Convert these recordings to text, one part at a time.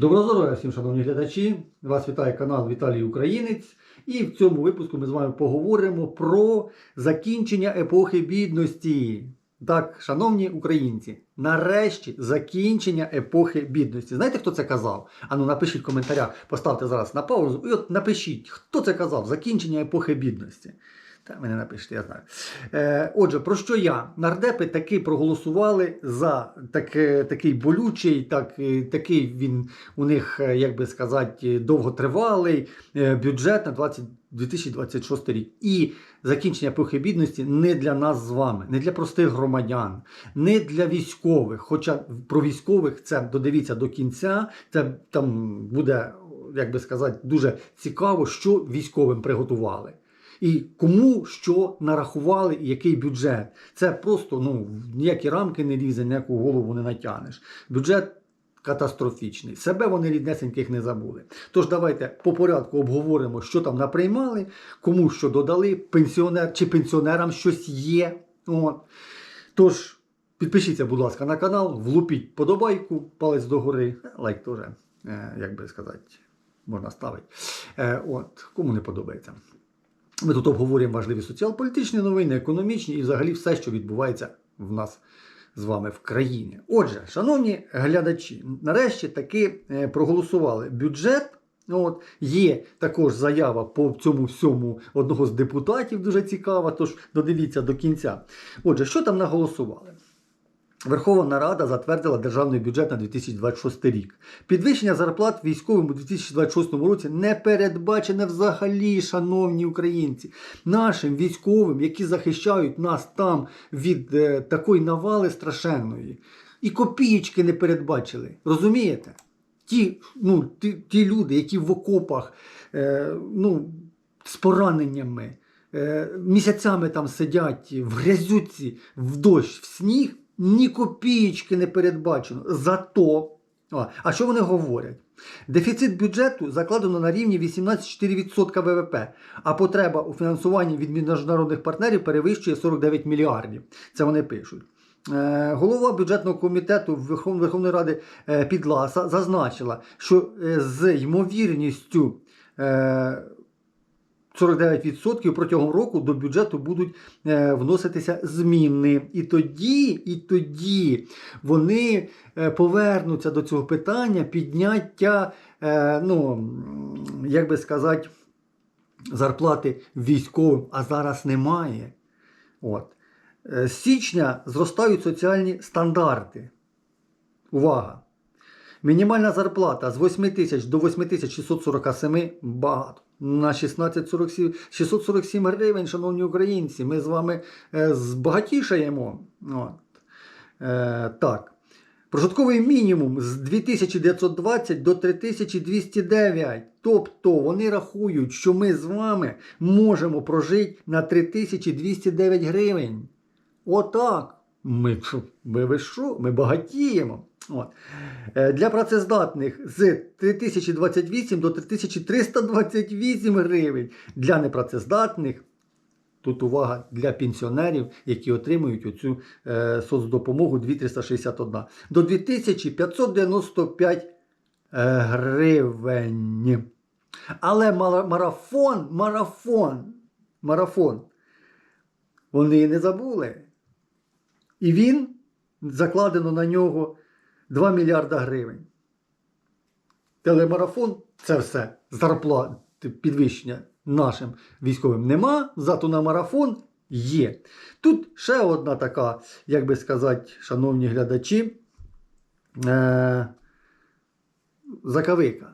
Доброго здоров'я всім, шановні глядачі! Вас вітає канал Віталій Українець. І в цьому випуску ми з вами поговоримо про закінчення епохи бідності. Так, шановні українці, нарешті закінчення епохи бідності. Знаєте, хто це казав? Ану, напишіть в коментарях, поставте зараз на паузу і от напишіть, хто це казав? Закінчення епохи бідності. Та мене напишете, я знаю. Е, отже, про що я? Нардепи таки проголосували за таке, такий болючий, так, е, такий він у них, е, як би сказати, довготривалий е, бюджет на 20, 2026 рік. І закінчення епохи бідності не для нас з вами, не для простих громадян, не для військових. Хоча про військових це додивіться до кінця, це там буде, як би сказати, дуже цікаво, що військовим приготували. І кому що нарахували, і який бюджет. Це просто ну, ніякі рамки не лізе, ніяку голову не натягнеш. Бюджет катастрофічний. Себе вони ріднесеньких не забули. Тож давайте по порядку обговоримо, що там наприймали, кому що додали, пенсіонер чи пенсіонерам щось є. От. Тож, підпишіться, будь ласка, на канал, влупіть подобайку, палець догори, лайк теж, е, як би сказати, можна ставити. Е, от, кому не подобається. Ми тут обговорюємо важливі соціал-політичні новини, економічні і взагалі все, що відбувається в нас з вами в країні. Отже, шановні глядачі, нарешті таки е, проголосували бюджет. От, Є також заява по цьому всьому одного з депутатів, дуже цікава, тож додивіться до кінця. Отже, що там наголосували? Верховна Рада затвердила державний бюджет на 2026 рік. Підвищення зарплат військовим у 2026 році не передбачене взагалі, шановні українці. Нашим військовим, які захищають нас там від е, такої навали страшенної, і копієчки не передбачили. Розумієте? Ті, ну, ті, ті люди, які в окопах е, ну, з пораненнями, е, місяцями там сидять в грязюці, в дощ, в сніг ні копієчки не передбачено. Зато, а, що вони говорять? Дефіцит бюджету закладено на рівні 18,4% ВВП, а потреба у фінансуванні від міжнародних партнерів перевищує 49 мільярдів. Це вони пишуть. Е, Голова бюджетного комітету Верховної Ради е, Підласа зазначила, що е, з ймовірністю 49% протягом року до бюджету будуть е, вноситися зміни. І тоді, і тоді вони е, повернуться до цього питання підняття, е, ну, як би сказати, зарплати військовим, а зараз немає. От. З січня зростають соціальні стандарти. Увага! Мінімальна зарплата з 8 тисяч до 8647 багато. На 1647 647 гривень, шановні українці, ми з вами е, збагатішаємо. От. Е, так. Прожитковий мінімум з 2920 до 3209. Тобто вони рахують, що ми з вами можемо прожити на 3209 гривень. Отак. Ми, ми ви? Ми багатіємо. От. Е, Для працездатних з 3028 до 3328 гривень. Для непрацездатних, тут увага, для пенсіонерів, які отримують оцю е, соцдопомогу 2361, до 2595 е, гривень. Але марафон, марафон, марафон. Вони не забули. І він закладено на нього 2 мільярда гривень. Телемарафон це все. Зарплати, підвищення нашим військовим нема, зато на марафон є. Тут ще одна така, як би сказати, шановні глядачі, е- закавика.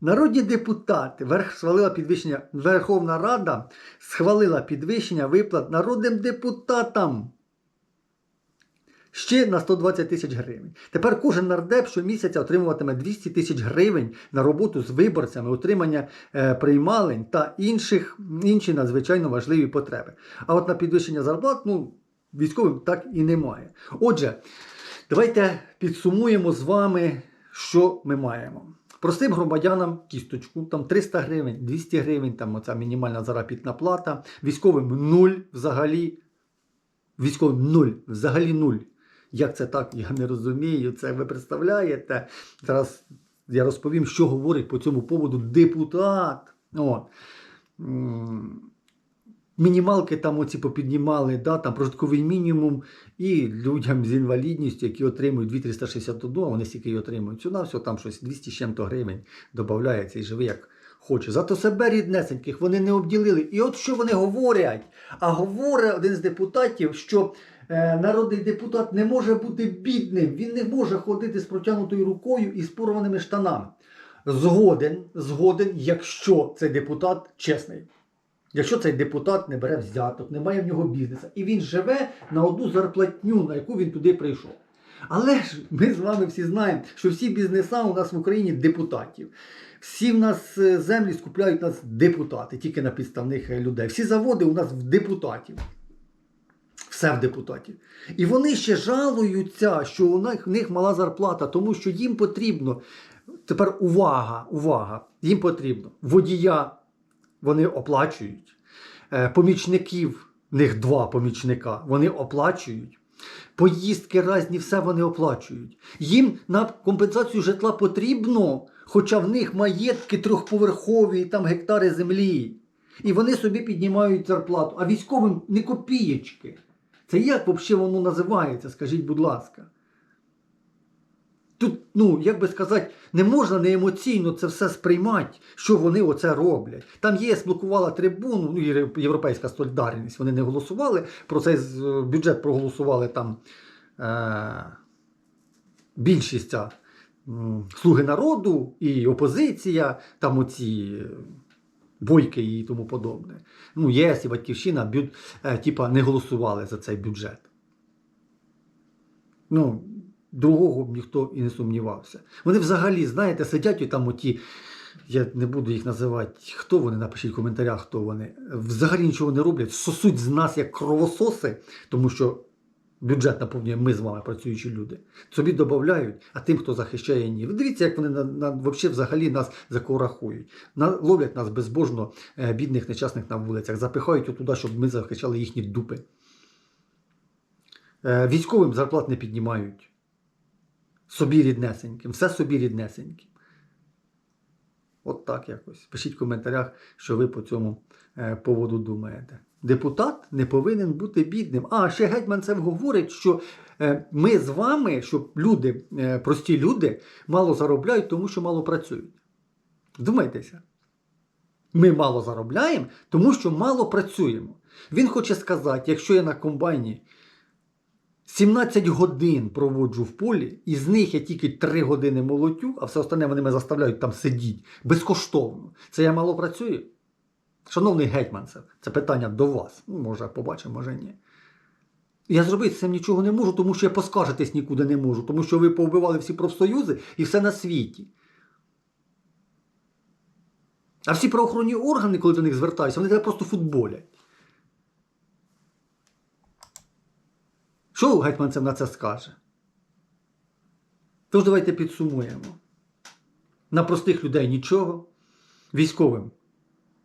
Народні депутати верх схвалила підвищення, Верховна Рада схвалила підвищення виплат народним депутатам ще на 120 тисяч гривень. Тепер кожен нардеп щомісяця отримуватиме 200 тисяч гривень на роботу з виборцями, отримання е, приймалень та інших, інші надзвичайно важливі потреби. А от на підвищення зарплат ну, військовим так і немає. Отже, давайте підсумуємо з вами, що ми маємо. Простим громадянам кісточку, там 300 гривень, 200 гривень, там оця мінімальна заробітна плата, військовим нуль взагалі, військовим нуль, взагалі нуль. Як це так, я не розумію. Це ви представляєте. Зараз я розповім, що говорить по цьому поводу депутат. От. Мінімалки там оці попіднімали, да, там прожитковий мінімум, і людям з інвалідністю, які отримують 2361, а вони стільки і отримують. На все там щось 200 з чим-то гривень додається і живе як хоче. Зато себе ріднесеньких вони не обділили. І от що вони говорять? А говорить один з депутатів, що народний депутат не може бути бідним, він не може ходити з протягнутою рукою і з порваними штанами. Згоден, згоден, якщо цей депутат чесний. Якщо цей депутат не бере взяток, не має в нього бізнесу, і він живе на одну зарплатню, на яку він туди прийшов. Але ж ми з вами всі знаємо, що всі бізнеса у нас в Україні депутатів. Всі в нас е, землі скупляють нас депутати, тільки на підставних е, людей. Всі заводи у нас в депутатів. Все в депутатів. І вони ще жалуються, що у них, в них мала зарплата, тому що їм потрібно. Тепер увага, увага! Їм потрібно водія вони оплачують. Е, Помічників, в них два помічника, вони оплачують. Поїздки різні, все вони оплачують. Їм на компенсацію житла потрібно, хоча в них маєтки трьохповерхові, там гектари землі. І вони собі піднімають зарплату, а військовим не копієчки. Це як взагалі воно називається, скажіть, будь ласка. Тут, ну, як би сказати, не можна не емоційно це все сприймати, що вони оце роблять. Там ЄС блокувала трибуну, ну, Євро- Європейська солідарність, вони не голосували, про цей бюджет проголосували там е- більшість Слуги народу і опозиція, там оці е, бойки і тому подобне. Ну, ЄС і Батьківщина бю... е, типа, не голосували за цей бюджет. Ну, другого ніхто і не сумнівався. Вони взагалі, знаєте, сидять і там оті, я не буду їх називати, хто вони, напишіть в коментарях, хто вони. Взагалі нічого не роблять, сосуть з нас як кровососи, тому що бюджет наповнює ми з вами, працюючі люди. Собі додають, а тим, хто захищає, ні. Ви дивіться, як вони на, на, взагалі нас за кого рахують. На, ловлять нас безбожно, е, бідних, нещасних на вулицях, запихають отуди, щоб ми захищали їхні дупи. Е, військовим зарплат не піднімають. Собі ріднесеньким, все собі ріднесеньким. От так якось. Пишіть в коментарях, що ви по цьому е, поводу думаєте. Депутат не повинен бути бідним. А ще Гетьманцев говорить, що е, ми з вами, що люди, е, прості люди, мало заробляють, тому що мало працюють. Думайтеся. Ми мало заробляємо, тому що мало працюємо. Він хоче сказати, якщо я на комбайні 17 годин проводжу в полі, і з них я тільки 3 години молотю, а все остальне вони мене заставляють там сидіти безкоштовно. Це я мало працюю? Шановний гетьманцев, це питання до вас. Ну, може, побачимо, може ні. Я зробити з цим нічого не можу, тому що я поскаржитись нікуди не можу, тому що ви повбивали всі профсоюзи і все на світі. А всі правоохоронні органи, коли до них звертаюся, вони тебе просто футболять. Що гетьманцев на це скаже? Тож давайте підсумуємо. На простих людей нічого, військовим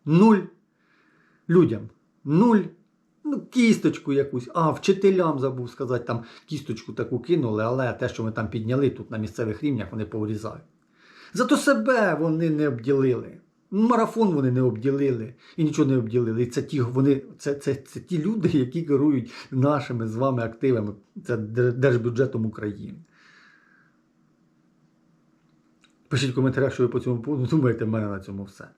нуль, людям нуль, ну, кісточку якусь, а вчителям забув сказати, там кісточку таку кинули, але те, що ми там підняли тут на місцевих рівнях, вони поврізають. Зато себе вони не обділили. Марафон вони не обділили і нічого не обділили. І це ті, вони, це, це, це ті люди, які керують нашими з вами активами, це держбюджетом України. Пишіть в коментарях, що ви по цьому думаєте, в мене на цьому все.